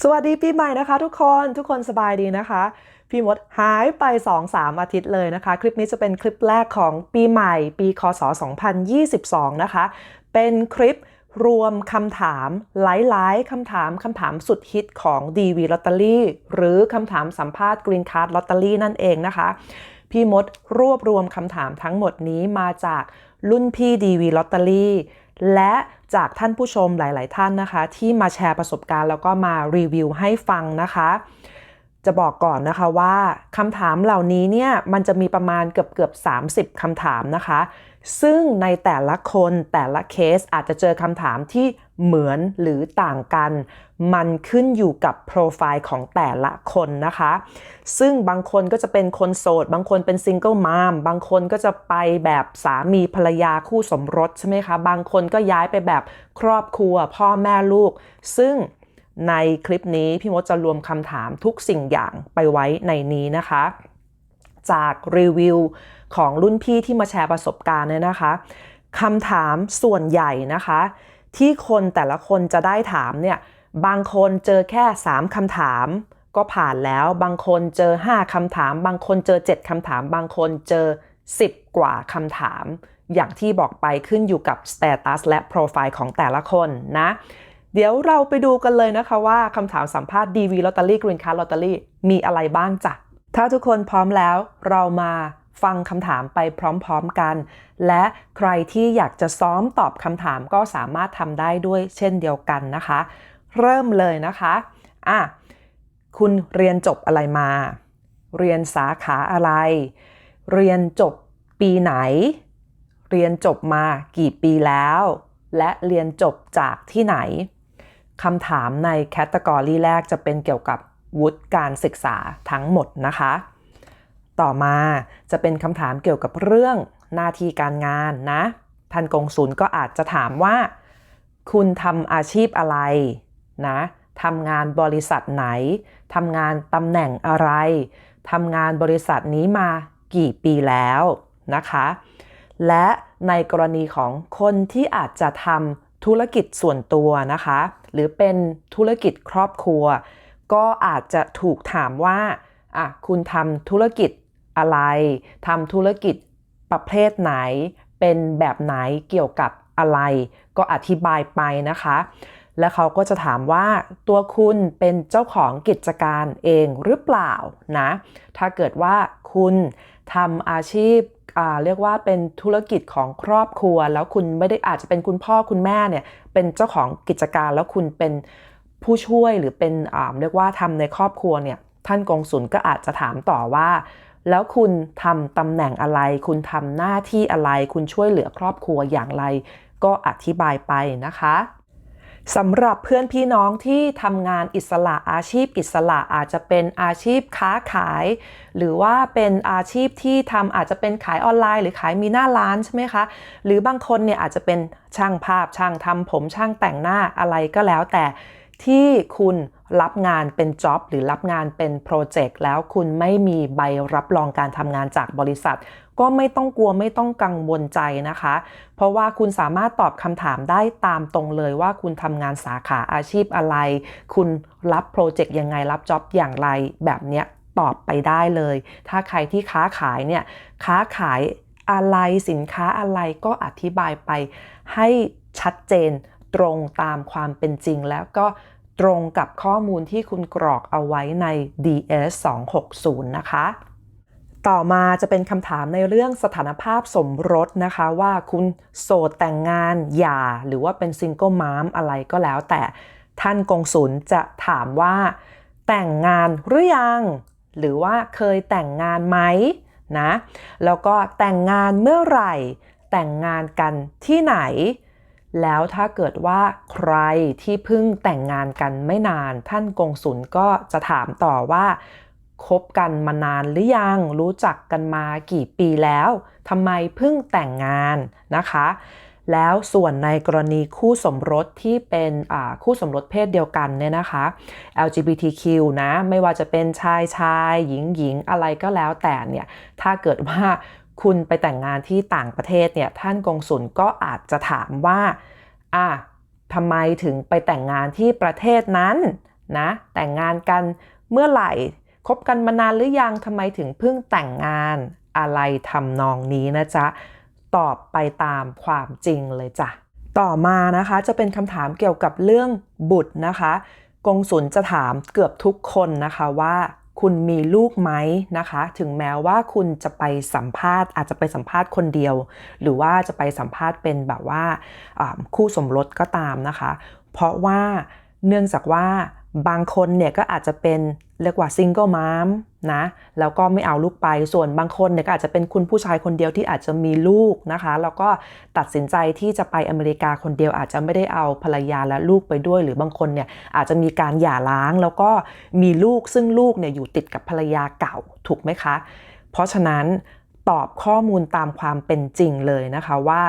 สวัสดีปีใหม่นะคะทุกคนทุกคนสบายดีนะคะ พี่มดหายไป 2-3 อาทิตย์เลยนะคะ คลิปนี้จะเป็นคลิปแรกของปีใหม่ ปีคศ 2022 นะคะ เป็นคลิปรวมคำถามหลาย ๆคำถามคำถามสุดฮิตของ DV Lottery หรือคำถามสัมภาษณ์ Green Card Lottery นั่นเองนะคะ พี่มดรวบรวมคำถามทั้งหมดนี้มาจากรุ่นพี่ DV Lottery และจากท่านผู้ชมหลาย ๆ ท่านนะคะ ที่มาแชร์ประสบการณ์แล้วก็มารีวิวให้ฟังนะคะ จะบอกก่อนนะคะว่าคำถามเหล่านี้เนี่ยมันจะมีประมาณเกือบเกือบ30คำถามนะคะ ซึ่งในแต่ละคนแต่ละเคสอาจจะเจอคำถามที่เหมือนหรือต่างกัน มันขึ้นอยู่กับโปรไฟล์ของแต่ละคนนะคะ ซึ่งบางคนก็จะเป็นคนโสด บางคนเป็นซิงเกิลมามบางคนก็จะไปแบบสามีภรรยาคู่สมรสใช่ไหมคะ บางคนก็ย้ายไปแบบครอบครัว พ่อแม่ลูก ซึ่งในคลิปนี้พี่มดจะรวมคำถามทุกสิ่งอย่างไปไว้ในนี้นะคะ จากรีวิว ของรุ่นพี่ที่มาแชร์ประสบการณ์เนี่ยนะคะคำถามส่วนใหญ่นะคะ ที่คนแต่ละคนจะได้ถามเนี่ยบางคนเจอแค่ 3คำถามก็ผ่านแล้ว บางคนเจอ 5คำถาม บางคนเจอ 7คำถาม บางคนเจอ 10 กว่าคำถาม อย่างที่บอกไปขึ้นอยู่กับสเตตัสและโปรไฟล์ของแต่ละคนนะเดี๋ยวเราไปดูกันเลยนะคะว่าคำถามสัมภาษณ์ DV Lottery Green Card Lottery มีอะไรบ้างจ้ะถ้าทุกคนพร้อมแล้วเรามา ฟังคำถามไปพร้อมๆกัน และใครที่อยากจะซ้อมตอบคำถามก็สามารถทำได้ด้วยเช่นเดียวกันนะคะ เริ่มเลยนะคะอะคุณเรียนจบอะไรมา เรียนสาขาอะไร เรียนจบปีไหน เรียนจบมากี่ปีแล้ว และเรียนจบจากที่ไหนคำถามในแคตตากรีแรกจะเป็นเกี่ยวกับวุฒิการศึกษาทั้งหมดนะคะ ต่อมาจะเป็นคำถามเกี่ยวกับเรื่องหน้าที่การงานนะท่านกงสุลก็อาจจะถามว่า คุณทำอาชีพอะไรนะทำงานบริษัทไหนทำงานตำแหน่งอะไรทำงานบริษัทนี้มากี่ปีแล้วนะคะ และในกรณีของคนที่อาจจะทำธุรกิจส่วนตัวนะคะ หรือเป็นธุรกิจครอบครัว ก็อาจจะถูกถามว่าอะคุณทำธุรกิจ อะไรทำธุรกิจประเภทไหน เป็นแบบไหนเกี่ยวกับอะไร ก็อธิบายไปนะคะ และเขาก็จะถามว่าตัวคุณเป็นเจ้าของกิจการเองหรือเปล่านะ ถ้าเกิดว่าคุณทำอาชีพเรียกว่าเป็นธุรกิจของครอบครัว แล้วคุณไม่ได้อาจจะเป็นคุณพ่อคุณแม่เนี่ยเป็นเจ้าของกิจการแล้วคุณเป็นผู้ช่วยหรือเป็นเรียกว่าทำในครอบครัวเนี่ยท่านกงสุลก็อาจจะถามต่อว่า แล้วคุณทำตำแหน่งอะไร คุณทำหน้าที่อะไร คุณช่วยเหลือครอบครัวอย่างไร ก็อธิบายไปนะคะสำหรับเพื่อนพี่น้องที่ทำงานอิสระอาชีพอิสระอาจจะเป็นอาชีพค้าขาย หรือว่าเป็นอาชีพที่ทำอาจจะเป็นขายออนไลน์ หรือขายมีหน้าร้านใช่ไหมคะหรือบางคนเนี่ยอาจจะเป็นช่างภาพช่างทำผมช่างแต่งหน้าอะไรก็แล้วแต่ ที่คุณรับงานเป็นจ็อบหรือรับงานเป็นโปรเจกต์แล้วคุณไม่มีใบรับรองการทำงานจากบริษัท ก็ไม่ต้องกลัวไม่ต้องกังวลใจนะคะ เพราะว่าคุณสามารถตอบคำถามได้ตามตรงเลยว่าคุณทำงานสาขาอาชีพอะไร คุณรับโปรเจกต์ยังไงรับจ็อบอย่างไรแบบเนี้ยตอบไปได้เลย ถ้าใครที่ค้าขายเนี่ยค้าขายอะไรสินค้าอะไรก็อธิบายไปให้ชัดเจนตรงตามความเป็นจริงแล้วก็ ตรงกับข้อมูลที่คุณกรอกเอาไว้ใน DS 260นะคะ ต่อมาจะเป็นคำถามในเรื่องสถานภาพสมรสนะคะว่าคุณโสดแต่งงานหย่าหรือว่าเป็นซิงเกิลมามอะไรก็แล้ว แต่ท่านกงสุลจะถามว่า แต่งงานหรือยัง หรือว่าเคยแต่งงานไหมนะ แล้วก็แต่งงานเมื่อไหร่ แต่งงานกันที่ไหน แล้วถ้าเกิดว่าใครที่เพิ่งแต่งงานกันไม่นาน ท่านกงสุลก็จะถามต่อว่าคบกันมานานหรือยัง รู้จักกันมากี่ปีแล้วทำไมเพิ่งแต่งงานนะคะ แล้วส่วนในกรณีคู่สมรสที่เป็นคู่สมรสเพศเดียวกันเนี่ยนะคะ LGBTQ นะ ไม่ว่าจะเป็นชายชายหญิงหญิงอะไรก็แล้วแต่เนี่ย ถ้าเกิดว่า คุณไปแต่งงานที่ต่างประเทศเนี่ยท่านกงสุลก็อาจจะถามว่าอะทำไมถึงไปแต่งงานที่ประเทศนั้นนะแต่งงานกันเมื่อไหร่คบกันมานานหรือยังทำไมถึงเพิ่งแต่งงานอะไรทำนองนี้นะจ๊ะตอบไปตามความจริงเลยจ้ะต่อมานะคะจะเป็นคำถามเกี่ยวกับเรื่องบุตรนะคะ กงสุลจะถามเกือบทุกคนนะคะว่า คุณมีลูกไหมนะคะ ถึงแม้ว่าคุณจะไปสัมภาษณ์ อาจจะไปสัมภาษณ์คนเดียว หรือว่าจะไปสัมภาษณ์เป็นแบบว่าคู่สมรสก็ตามนะคะ เพราะว่าเนื่องจากว่า บางคนเนี่ยก็อาจจะเป็นเรียกว่าซิงเกิลมามนะแล้วก็ไม่เอาลูกไปส่วนบางคนเนี่ยก็อาจจะเป็นคุณผู้ชายคนเดียวที่อาจจะมีลูกนะคะ แล้วก็ตัดสินใจที่จะไปอเมริกาคนเดียวอาจจะไม่ได้เอาภรรยาและลูกไปด้วย หรือบางคนเนี่ยอาจจะมีการหย่าร้างแล้วก็มีลูกซึ่งลูกเนี่ยอยู่ติดกับภรรยาเก่าถูกไหมคะ เพราะฉะนั้นตอบข้อมูลตามความเป็นจริงเลยนะคะว่า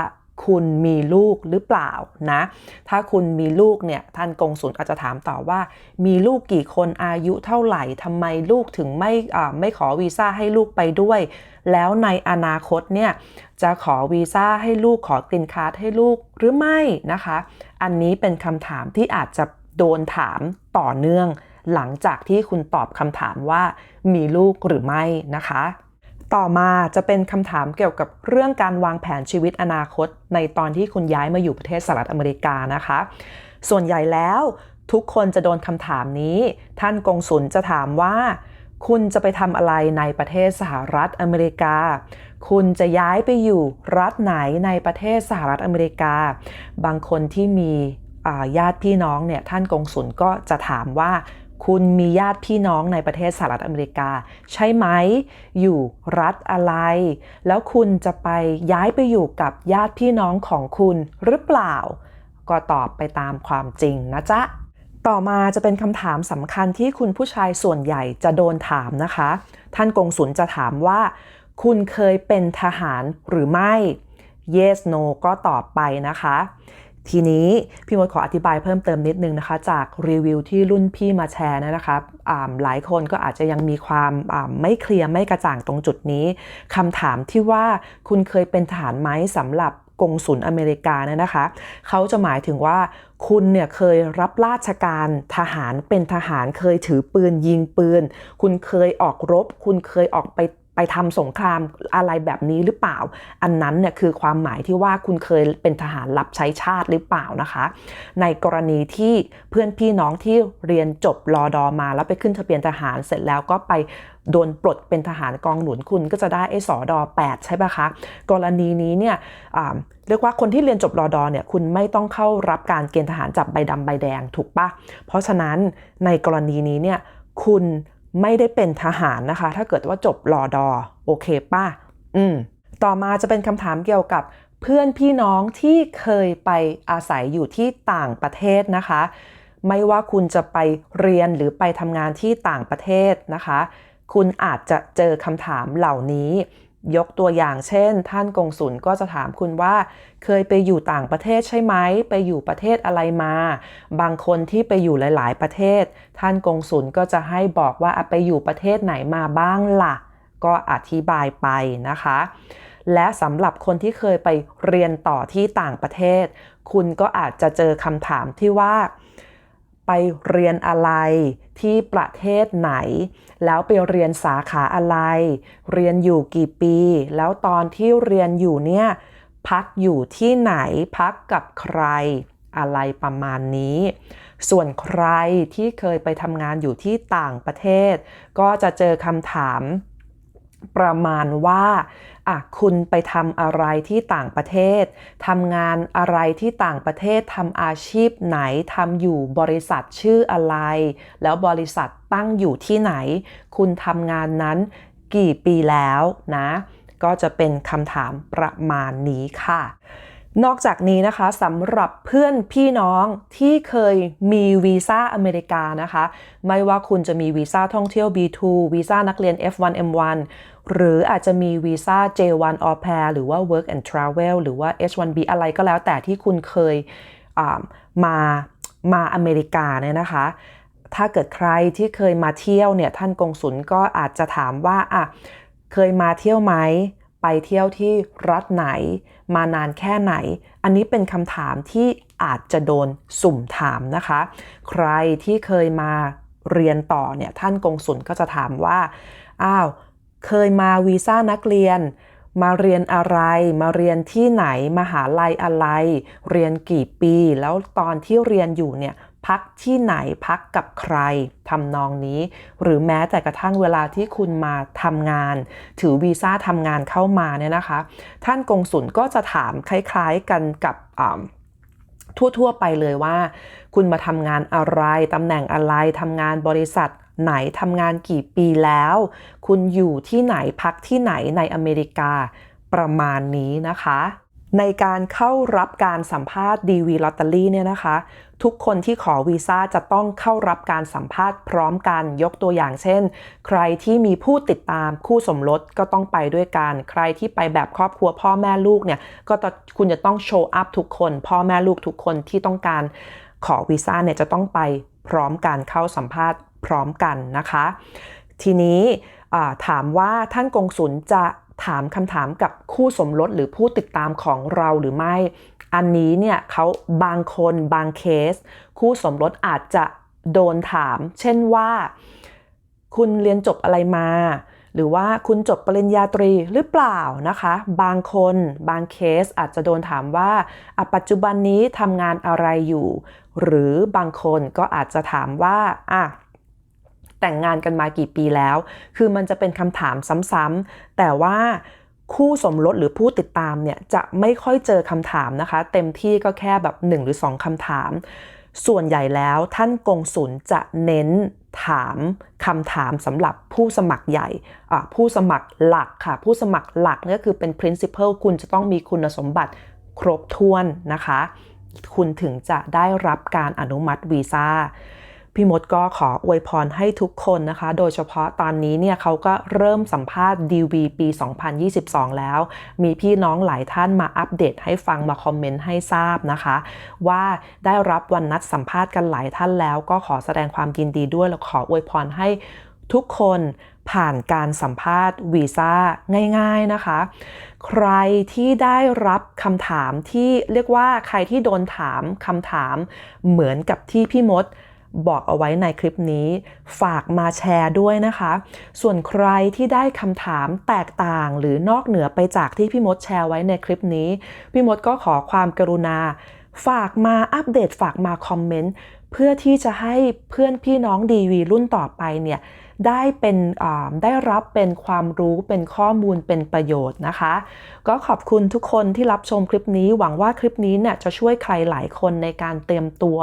คุณมีลูกหรือเปล่านะ ถ้าคุณมีลูกเนี่ยท่านกงสุลอาจจะถามต่อว่า มีลูกกี่คนอายุเท่าไหร่ทำไมลูกถึงไม่ไม่ขอวีซ่าให้ลูกไปด้วย แล้วในอนาคตเนี่ยจะขอวีซ่าให้ลูกขอกรีนคาร์ดให้ลูกหรือไม่นะคะ อันนี้เป็นคำถามที่อาจจะโดนถามต่อเนื่อง หลังจากที่คุณตอบคำถามว่ามีลูกหรือไม่นะคะ ต่อมาจะเป็นคำถามเกี่ยวกับเรื่องการวางแผนชีวิตอนาคต ในตอนที่คุณย้ายมาอยู่ประเทศสหรัฐอเมริกานะคะ ส่วนใหญ่แล้วทุกคนจะโดนคำถามนี้ ท่านกงสุลจะถามว่า คุณจะไปทำอะไรในประเทศสหรัฐอเมริกา คุณจะย้ายไปอยู่รัฐไหนในประเทศสหรัฐอเมริกา บางคนที่มีญาติพี่น้องเนี่ยท่านกงสุลก็จะถามว่า คุณมีญาติพี่น้องในประเทศสหรัฐอเมริกา ใช่ไหม อยู่รัฐอะไร แล้วคุณจะไปย้ายไปอยู่กับญาติพี่น้องของคุณหรือเปล่า ก็ตอบไปตามความจริงนะจ๊ะ ต่อมาจะเป็นคำถามสำคัญที่คุณผู้ชายส่วนใหญ่จะโดนถามนะคะ ท่านกงสุลจะถามว่า คุณเคยเป็นทหารหรือไม่ yes no ก็ตอบไปนะคะ ทีนี้พี่มดขออธิบายเพิ่มเติมนิดนึงนะคะ จากรีวิวที่รุ่นพี่มาแชร์นะคะหลายคนก็อาจจะยังมีความไม่เคลียร์ไม่กระจ่างตรงจุดนี้คำถามที่ว่าคุณเคยเป็นทหารไหมสำหรับกงสุลอเมริกาเนี่ยนะคะ เขาจะหมายถึงว่าคุณเนี่ยเคยรับราชการทหารเป็นทหารเคยถือปืนยิงปืน คุณเคยออกรบ คุณเคยออกไป ไปทำสงครามอะไรแบบนี้หรือเปล่า อันนั้นเนี่ยคือความหมายที่ว่าคุณเคยเป็นทหารรับใช้ชาติหรือเปล่านะคะ ในกรณีที่เพื่อนพี่น้องที่เรียนจบรอดอมา แล้วไปขึ้นทะเบียนทหารเสร็จแล้วก็ไปโดนปลดเป็นทหารกองหนุนคุณก็จะได้ไอ้สอดอ8ใช่ปะคะ กรณีนี้เนี่ยเรียกว่าคนที่เรียนจบรอดอเนี่ยคุณไม่ต้องเข้ารับการเกณฑ์ทหารจับใบดำใบแดงถูกปะเพราะฉะนั้นในกรณีนี้เนี่ยคุณ ไม่ได้เป็นทหารนะคะ ถ้าเกิดว่าจบรอดอโอเคป่ะอืม ต่อมาจะเป็นคำถามเกี่ยวกับเพื่อนพี่น้องที่เคยไปอาศัยอยู่ที่ต่างประเทศนะคะ ไม่ว่าคุณจะไปเรียนหรือไปทำงานที่ต่างประเทศนะคะ คุณอาจจะเจอคำถามเหล่านี้ ยกตัวอย่างเช่น ท่านกงสุลก็จะถามคุณว่า เคยไปอยู่ต่างประเทศใช่ไหม ไปอยู่ประเทศอะไรมา บางคนที่ไปอยู่หลาย ๆ ประเทศ ท่านกงสุลก็จะให้บอกว่าไปอยู่ประเทศไหนมาบ้างล่ะ ก็อธิบายไปนะคะ และสำหรับคนที่เคยไปเรียนต่อที่ต่างประเทศ คุณก็อาจจะเจอคำถามที่ว่า ไปเรียนอะไรที่ประเทศไหน แล้วไปเรียนสาขาอะไร เรียนอยู่กี่ปี แล้วตอนที่เรียนอยู่เนี่ยพักอยู่ที่ไหนพักกับใครอะไรประมาณนี้ ส่วนใครที่เคยไปทำงานอยู่ที่ต่างประเทศ ก็จะเจอคำถาม ประมาณว่าอะคุณไปทำอะไรที่ต่างประเทศทำงานอะไรที่ต่างประเทศทำอาชีพไหนทำอยู่บริษัทชื่ออะไร แล้วบริษัทตั้งอยู่ที่ไหน คุณทำงานนั้นกี่ปีแล้วนะ ก็จะเป็นคำถามประมาณนี้ค่ะ นอกจากนี้นะคะสำหรับเพื่อนพี่น้องที่เคยมีวีซ่าอเมริกานะคะ ไม่ว่าคุณจะมีวีซ่าท่องเที่ยว B2 วีซ่านักเรียน F1M1 หรืออาจจะมีวีซ่า J1 Au Pair หรือว่า Work and Travel หรือว่า H1B อะไรก็แล้วแต่ที่คุณเคยมามาอเมริกาเนี่ยนะคะ ถ้าเกิดใครที่เคยมาเที่ยวเนี่ยท่านกงสุลก็อาจจะถามว่าอะเคยมาเที่ยวไหมไปเที่ยวที่รัฐไหน มานานแค่ไหน อันนี้เป็นคำถามที่อาจจะโดนสุ่มถามนะคะ ใครที่เคยมาเรียนต่อเนี่ยท่านกงสุลก็จะถามว่า อ้าว เคยมาวีซ่านักเรียน มาเรียนอะไร มาเรียนที่ไหนมหาลัยอะไร เรียนกี่ปี แล้วตอนที่เรียนอยู่เนี่ย พักที่ไหนพักกับใครทำนองนี้ หรือแม้แต่กระทั่งเวลาที่คุณมาทำงาน ถือวีซ่าทำงานเข้ามาเนี่ยนะคะ ท่านกงสุลก็จะถามคล้ายๆกันกับทั่วๆไปเลยว่า คุณมาทำงานอะไรตำแหน่งอะไรทำงานบริษัทไหนทำงานกี่ปีแล้ว คุณอยู่ที่ไหนพักที่ไหนในอเมริกาประมาณนี้นะคะ ในการเข้ารับการสัมภาษณ์ DV Lottery เนี่ยนะคะ ทุกคนที่ขอวีซ่าจะต้องเข้ารับการสัมภาษณ์พร้อมกันยกตัวอย่างเช่น ใครที่มีผู้ติดตามคู่สมรสก็ต้องไปด้วยกัน ใครที่ไปแบบครอบครัวพ่อแม่ลูกเนี่ยก็คุณจะต้องโชว์อัพทุกคน พ่อแม่ลูกทุกคนที่ต้องการขอวีซ่าเนี่ยจะต้องไปพร้อมกันเข้าสัมภาษณ์พร้อมกันนะคะ ทีนี้ถามว่าท่านกงสุลจะ ถามคำถามกับคู่สมรสหรือผู้ติดตามของเราหรือไม่ อันนี้เนี่ยเขาบางคนบางเคส คู่สมรสอาจจะโดนถาม เช่นว่า คุณเรียนจบอะไรมา หรือว่าคุณจบปริญญาตรีหรือเปล่านะคะ บางคนบางเคสอาจจะโดนถามว่าปัจจุบันนี้ทำงานอะไรอยู่ หรือบางคนก็อาจจะถามว่าอะ แต่งงานกันมากี่ปีแล้ว คือมันจะเป็นคำถามซ้ำๆแต่ว่าคู่สมรสหรือผู้ติดตามเนี่ยจะไม่ค่อยเจอคำถามนะคะ เต็มที่ก็แค่แบบ 1 หรือ 2คำถาม ส่วนใหญ่แล้วท่านกงสุลจะเน้นถามคำถามสำหรับผู้สมัครใหญ่ ผู้สมัครหลักค่ะ ผู้สมัครหลักนี่ก็คือเป็น principal คุณจะต้องมีคุณสมบัติครบถ้วนนะคะ คุณถึงจะได้รับการอนุมัติวีซ่า พี่มดก็ขออวยพรให้ทุกคนนะคะ โดยเฉพาะตอนนี้เนี่ยเขาก็เริ่มสัมภาษณ์ DV ปี 2022 แล้ว มีพี่น้องหลายท่านมาอัปเดตให้ฟังมาคอมเมนต์ให้ทราบนะคะ ว่าได้รับวันนัดสัมภาษณ์กันหลายท่านแล้วก็ขอแสดงความยินดีด้วย และขออวยพรให้ทุกคนผ่านการสัมภาษณ์วีซ่าง่าย ๆนะคะ ใครที่ได้รับคำถามที่เรียกว่าใครที่โดนถามคำถามเหมือนกับที่พี่มด บอกเอาไว้ในคลิปนี้ ฝากมาแชร์ด้วยนะคะ ส่วนใครที่ได้คำถามแตกต่างหรือนอกเหนือไปจากที่พี่มดแชร์ไว้ในคลิปนี้ พี่มดก็ขอความกรุณา ฝากมาอัปเดตฝากมาคอมเมนต์เพื่อที่จะให้เพื่อนพี่น้องดีวีรุ่นต่อไปเนี่ยได้เป็นได้รับเป็นความรู้เป็นข้อมูลเป็นประโยชน์นะคะ ก็ขอบคุณทุกคนที่รับชมคลิปนี้ หวังว่าคลิปนี้เนี่ยจะช่วยใครหลายคนในการเตรียมตัว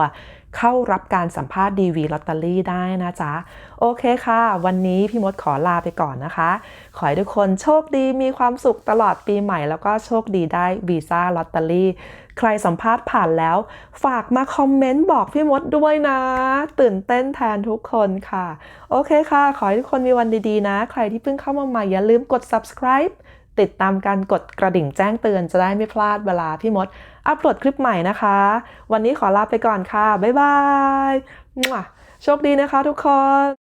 เข้ารับการสัมภาษณ์ดีวีลอตเตอรี่ได้นะจ๊ะ โอเคค่ะ วันนี้พี่มดขอลาไปก่อนนะคะ ขอให้ทุกคนโชคดีมีความสุขตลอดปีใหม่ แล้วก็โชคดีได้วีซ่าลอตเตอรี่ใครสัมภาษณ์ผ่านแล้ว ฝากมาคอมเมนต์บอกพี่มดด้วยนะ ตื่นเต้นแทนทุกคนค่ะ โอเคค่ะ ขอให้ทุกคนมีวันดีๆนะ ใครที่เพิ่งเข้ามาใหม่อย่าลืมกด subscribe ติดตามการกดกระดิ่งแจ้งเตือนจะได้ไม่พลาดเวลาพี่มด อัปโหลดคลิปใหม่นะคะ วันนี้ขอลาไปก่อนค่ะ บ๊ายบายโชคดีนะคะทุกคน